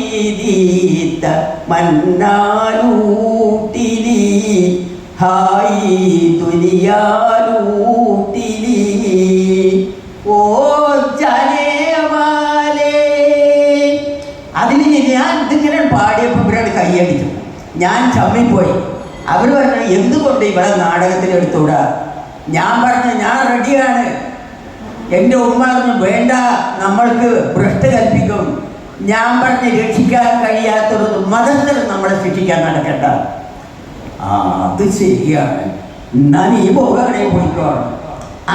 ഫായിദീത്ത മന്നാലൂട്ടിലി ഹായി തുനിയാലൂട്ടിലി ഓ ജനവാലേ അതിന് ഞാൻ ഇതിങ്ങനെ പാടിയപ്പോൾ ഇവരോട് കൈയടിച്ചു ഞാൻ ചമ്മിപ്പോയി. അവർ പറഞ്ഞു എന്തുകൊണ്ട് ഇവിടെ നാടകത്തിൽ എടുത്തുകൂടാ ഞാൻ പറഞ്ഞു ഞാൻ റെഡിയാണ് എന്റെ ഉമ്മ പറഞ്ഞു വേണ്ട നമ്മൾക്ക് ഭ്രഷ്ട കൽപ്പിക്കും. ഞാൻ പറഞ്ഞ് രക്ഷിക്കാൻ കഴിയാത്തൊരു മതത്തിൽ നമ്മളെ ശിക്ഷിക്കാൻ നടക്കണ്ട. ആ അത് ശരിയാണ്. എന്നാ നീ പോകണേ പോയിക്കോ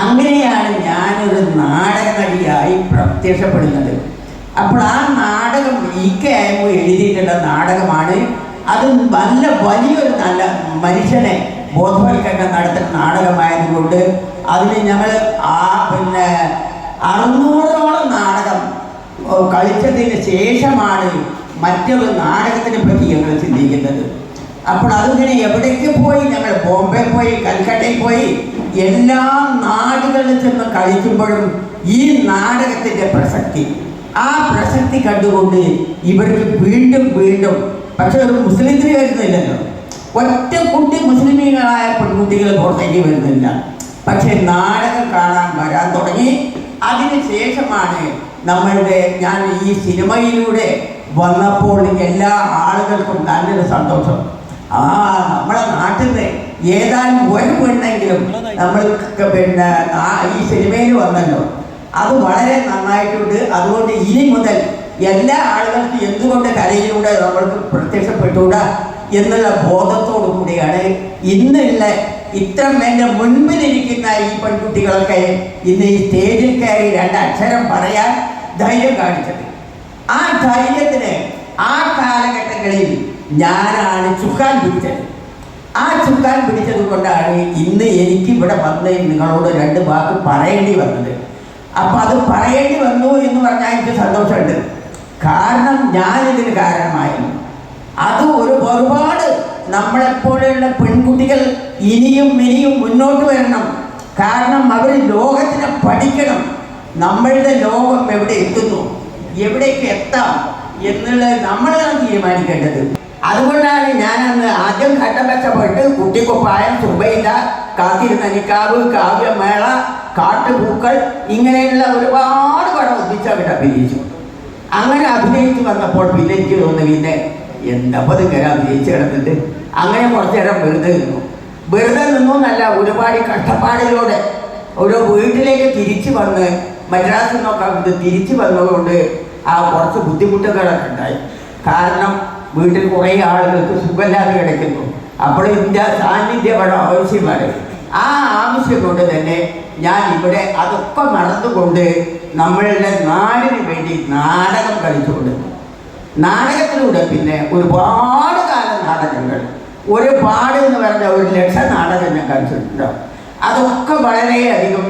അങ്ങനെയാണ് ഞാനൊരു നാടക നടിയായി പ്രത്യക്ഷപ്പെടുന്നത്. അപ്പോൾ ആ നാടകം ഈ കെ ആയപ്പോൾ എഴുതിയിട്ടുള്ള നാടകമാണ്. അത് നല്ല വലിയൊരു നല്ല മനുഷ്യനെ ബോധവൽക്കരണം നടത്തുന്ന നാടകമായതുകൊണ്ട് അതിന് ഞങ്ങൾ ആ പിന്നെ അറുന്നൂറോളം നാടകം കളിച്ചതിന് ശേഷമാണ് മറ്റൊരു നാടകത്തിനെ പറ്റി ഞങ്ങൾ ചിന്തിക്കുന്നത്. അപ്പോൾ അതിങ്ങനെ എവിടേക്ക് പോയി? ഞങ്ങൾ ബോംബെ പോയി കൽക്കട്ടയിൽ പോയി എല്ലാ നാടുകളിൽ ചെന്ന് കളിക്കുമ്പോഴും ഈ നാടകത്തിന്റെ പ്രസക്തി. ആ പ്രസക്തി കണ്ടുകൊണ്ട് ഇവർക്ക് വീണ്ടും വീണ്ടും പക്ഷെ ഒരു മുസ്ലിം സ്ത്രീ വരുന്നില്ലല്ലോ. ഒറ്റ കുട്ടി മുസ്ലിമീകളായ പെൺകുട്ടികൾ പുറത്തേക്ക് വരുന്നില്ല. പക്ഷെ നാടകം കാണാൻ വരാൻ തുടങ്ങി. അതിനുശേഷമാണ് നമ്മളുടെ ഞാൻ ഈ സിനിമയിലൂടെ വന്നപ്പോൾ എല്ലാ ആളുകൾക്കും നല്ലൊരു സന്തോഷം. ആ നമ്മളെ നാട്ടിൽ നിന്ന് ഏതാനും ഒരു പെണ്ണെങ്കിലും നമ്മൾക്ക് പിന്നെ ഈ സിനിമയിൽ വന്നല്ലോ. അത് വളരെ നന്നായിട്ടുണ്ട്. അതുകൊണ്ട് ഇനി മുതൽ എല്ലാ ആളുകൾക്കും എന്തുകൊണ്ട് കലയിലൂടെ നമ്മൾക്ക് പ്രത്യക്ഷപ്പെട്ടുകൂടാ എന്നുള്ള ബോധത്തോടു കൂടിയാണ് ഇന്നുള്ള ഇത്ര എന്റെ മുൻപിലിരിക്കുന്ന ഈ പെൺകുട്ടികളൊക്കെ ഇന്ന് ഈ സ്റ്റേജിൽ കയറി രണ്ടക്ഷരം പറയാൻ ധൈര്യം കാണിച്ചത് ആ ധൈര്യത്തിന് ആ കാലഘട്ടങ്ങളിൽ ഞാനാണ് ചുക്കാൻ പിടിച്ചത്. ആ ചുക്കാൻ പിടിച്ചത് കൊണ്ടാണ് ഇന്ന് എനിക്ക് ഇവിടെ വന്ന് നിങ്ങളോട് രണ്ട് വാക്ക് പറയേണ്ടി വന്നത്. അപ്പം അത് പറയേണ്ടി വന്നു എന്ന് പറഞ്ഞാൽ എനിക്ക് സന്തോഷമുണ്ട്. കാരണം ഞാൻ ഇതിന് കാരണമായിരുന്നു. അത് ഒരു ഒരുപാട് നമ്മളെപ്പോലെയുള്ള പെൺകുട്ടികൾ ഇനിയും ഇനിയും മുന്നോട്ട് വരണം. കാരണം അവർ ലോകത്തിനെ പഠിക്കണം. നമ്മളുടെ ലോകം എവിടെ എത്തുന്നു? എവിടേക്ക് എത്താം? എന്നുള്ളത് നമ്മളാണ് തീരുമാനിക്കേണ്ടത്. അതുകൊണ്ടാണ് ഞാൻ അന്ന് ആദ്യം ഘട്ടം മെച്ചപ്പെട്ട് കുട്ടിക്കുപ്പായം സുബൈദ കാത്തിരുന്ന നിക്കാവ് കാവ്യമേള കാട്ടുപൂക്കൾ ഇങ്ങനെയുള്ള ഒരുപാട് പടം ഒന്നിച്ച് അവിടെ അഭിനയിച്ചു. അങ്ങനെ അഭിനയിച്ചു വന്നപ്പോൾ പിന്നെ എനിക്ക് തോന്നുന്നു പിന്നെ എന്താ ഇങ്ങനെ അഭിനയിച്ച് കിടന്നിട്ട്? അങ്ങനെ കുറച്ചു നേരം വെറുതെ നിന്നു. വെറുതെ നിന്നു എന്നല്ല ഒരുപാട് കഷ്ടപ്പാടിലൂടെ ഒരു വീട്ടിലേക്ക് തിരിച്ചു വന്ന് മദ്രാസിൽ നിന്നൊക്കെ ഇത് തിരിച്ചു വന്നതുകൊണ്ട് ആ കുറച്ച് ബുദ്ധിമുട്ടുകളൊക്കെ ഉണ്ടായി. കാരണം വീട്ടിൽ കുറേ ആളുകൾക്ക് സുഖമില്ലാതെ കിടക്കുന്നു. അപ്പോൾ ഇതിന്റെ സാന്നിധ്യം ആവശ്യമാണ്. ആ ആവശ്യം കൊണ്ട് തന്നെ ഞാൻ ഇവിടെ അതൊക്കെ മറന്നുകൊണ്ട് നമ്മളുടെ നാടിന് വേണ്ടി നാടകം കളിച്ചുകൊണ്ടിരുന്നു. നാടകത്തിലൂടെ പിന്നെ ഒരുപാട് കാലം നാടകങ്ങൾ ഒരുപാട് എന്ന് പറഞ്ഞ ഒരു ലക്ഷ നാടകം ഞാൻ കളിച്ചിട്ടുണ്ട് അതൊക്കെ വളരെയധികം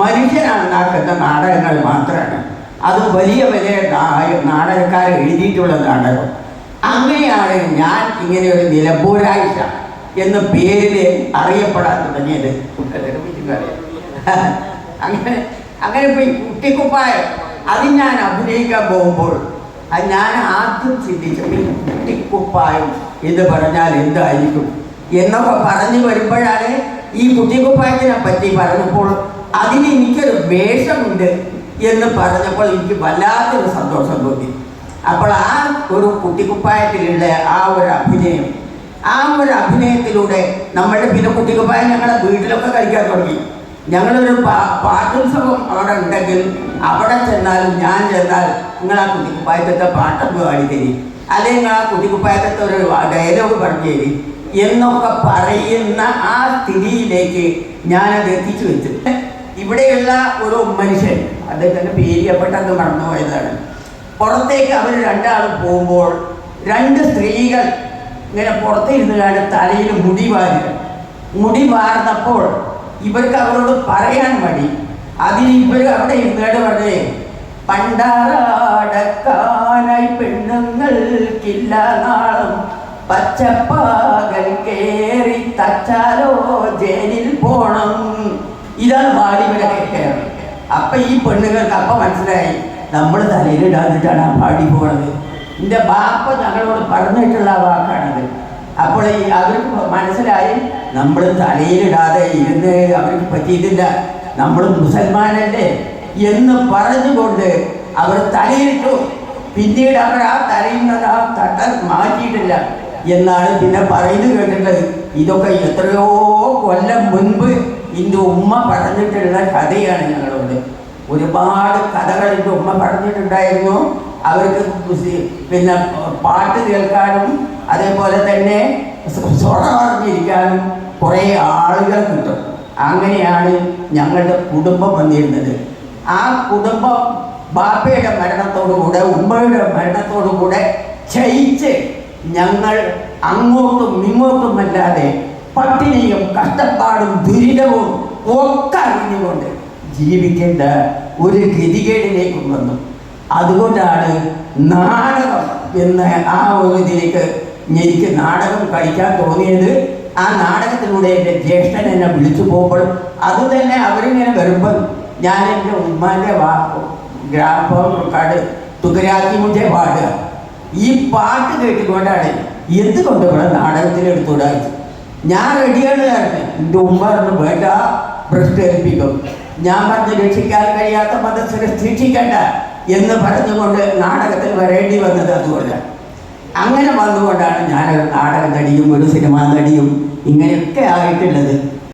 മനുഷ്യനുണ്ടാക്കുന്ന നാടകങ്ങൾ മാത്രമാണ്. അത് വലിയ വലിയ നാടകക്കാർ എഴുതിയിട്ടുള്ള നാടകം. അങ്ങനെയാണ് ഞാൻ ഇങ്ങനെ ഒരു നിലമ്പൂരാഴ്ച എന്ന പേരിൽ അറിയപ്പെടാൻ തുടങ്ങിയത്. അങ്ങനെ അങ്ങനെ ഇപ്പൊ കുട്ടിക്കുപ്പായം. അത് ഞാൻ അഭിനയിക്കാൻ പോകുമ്പോൾ ഞാൻ ആദ്യം ചിന്തിച്ചു കുട്ടിക്കുപ്പായം എന്ന് പറഞ്ഞാൽ എന്തായിരിക്കും? എന്നൊക്കെ പറഞ്ഞു വരുമ്പോഴാണ് ഈ കുട്ടികുപ്പായത്തിനെ പറ്റി പറഞ്ഞപ്പോൾ അതിന് എനിക്കൊരു വേഷമുണ്ട് എന്ന് പറഞ്ഞപ്പോൾ എനിക്ക് വല്ലാത്തൊരു സന്തോഷം തോന്നി. അപ്പോൾ ആ ഒരു കുട്ടിക്കുപ്പായത്തിലുള്ള ആ ഒരു അഭിനയം ആ ഒരു അഭിനയത്തിലൂടെ നമ്മളുടെ പിന്നെ കുട്ടികുപ്പായ ഞങ്ങളുടെ വീട്ടിലൊക്കെ കഴിക്കാൻ തുടങ്ങി. ഞങ്ങളൊരു പാട്ടുത്സവം അവിടെ ഉണ്ടെങ്കിൽ അവിടെ ചെന്നാലും ഞാൻ ചെന്നാൽ നിങ്ങൾ ആ കുട്ടിക്കുപ്പായത്തെ പാട്ടൊക്കെ പാടി തരി. അല്ലെങ്കിൽ ആ കുതികുപ്പായത്തെ ഒരു ഡയലോഗ് പറഞ്ഞു തരി എന്നൊക്കെ പറയുന്ന ആ സ്ഥിതിയിലേക്ക് ഞാനത് എത്തിച്ചു വെച്ചു. ഇവിടെയുള്ള ഒരു മനുഷ്യൻ അദ്ദേഹത്തിന്റെ പേര് പെട്ടെന്ന് മറന്നുപോയതാണ് പുറത്തേക്ക് അവർ രണ്ടാളും പോകുമ്പോൾ രണ്ട് സ്ത്രീകൾ ഇങ്ങനെ പുറത്തിരുന്ന് കാണും തലയിൽ മുടി വാരി മുടി വാർന്നപ്പോൾ ഇവർക്ക് അവരോട് പറയാൻ മടി. അതിന് ഇവർ അവിടെ ഇരുന്നേട് പറഞ്ഞേ പണ്ടാറാടക്കാനായി പെണ്ണുങ്ങൾക്കില്ല നാളും. പച്ചപ്പാകൽ കേറി തച്ചാലോ ജയിലിൽ പോണം. ഇതാണ് വാടിവിടെ കേട്ടത് അപ്പൊ ഈ പെണ്ണുങ്ങൾക്ക് അപ്പൊ മനസ്സിലായി നമ്മൾ തലയിലിടാതിട്ടാണ് ആ പാടി പോണത്. എന്റെ ബാപ്പ ഞങ്ങളോട് പറഞ്ഞിട്ടുള്ള വാക്കാണത്. അപ്പോൾ ഈ അവർക്ക് മനസ്സിലായി നമ്മൾ തലയിലിടാതെ ഇരുന്ന് അവർക്ക് പറ്റിയിട്ടില്ല. നമ്മൾ മുസൽമാനല്ലേ എന്ന് പറഞ്ഞുകൊണ്ട് അവർ തലയിട്ടു. പിന്നീട് അവർ ആ തലയിൽ നിന്ന് ആ തട്ട മാറ്റിയിട്ടില്ല എന്നാണ് പിന്നെ പറയുന്നത് കേട്ടിട്ടുള്ളത്. ഇതൊക്കെ എത്രയോ കൊല്ലം മുൻപ് ഇതിന്റെ ഉമ്മ പറഞ്ഞിട്ടുള്ള കഥയാണ് ഞങ്ങളോട് ഒരുപാട് കഥകൾ എന്റെ ഉമ്മ പറഞ്ഞിട്ടുണ്ടായിരുന്നു. അവർക്ക് പിന്നെ പാട്ട് കേൾക്കാനും അതേപോലെ തന്നെ സ്വറ പറഞ്ഞിരിക്കാനും കുറേ ആളുകൾ കിട്ടും. അങ്ങനെയാണ് ഞങ്ങളുടെ കുടുംബം വന്നിരുന്നത്. ആ കുടുംബം ബാപ്പയുടെ മരണത്തോടുകൂടെ ഉമ്മയുടെ മരണത്തോടുകൂടെ ക്ഷയിച്ച് ഞങ്ങൾ അങ്ങോട്ടും ഇങ്ങോട്ടും അല്ലാതെ പട്ടിണിയും കഷ്ടപ്പാടും ദുരിതവും ഒക്കെ അറിഞ്ഞുകൊണ്ട് ജീവിക്കേണ്ട ഒരു ഗതികേടിലേക്ക് വന്നു. അതുകൊണ്ടാണ് നാടകം എന്ന ആ ഒരു ഇതിലേക്ക് എനിക്ക് നാടകം കളിക്കാൻ തോന്നിയത്. ആ നാടകത്തിലൂടെ എന്റെ ജ്യേഷ്ഠൻ എന്നെ വിളിച്ചു പോകുമ്പോൾ അതുതന്നെ അവരിങ്ങനെ വരുമ്പോൾ ഞാൻ എന്റെ ഉമ്മാന്റെ വാക്ക് ഗ്രാമഫോൺ റെക്കോർഡ് തുകരാക്കി മുന്നേ പാടുക ഈ പാട്ട് കേട്ടുകൊണ്ടാണ് എന്തുകൊണ്ട് ഇവിടെ നാടകത്തിൽ എടുത്തുകൂടാ ഞാൻ റെഡിയാണ് കാരണം എന്റെ ഉമ്മ പറഞ്ഞു വേണ്ട ഭ്രഷ്ട് ഏൽപ്പിക്കും. ഞാൻ പറഞ്ഞ് രക്ഷിക്കാൻ കഴിയാത്ത മതസ്ഥരെ ശിക്ഷിക്കണ്ട എന്ന് പറഞ്ഞുകൊണ്ട് നാടകത്തിൽ വരേണ്ടി വന്നത് അതുകൊണ്ട് അങ്ങനെ വന്നുകൊണ്ടാണ് ഞാൻ നാടക നടിയും ഒരു സിനിമാ നടിയും ഇങ്ങനെയൊക്കെ ആയിട്ടുള്ളത്.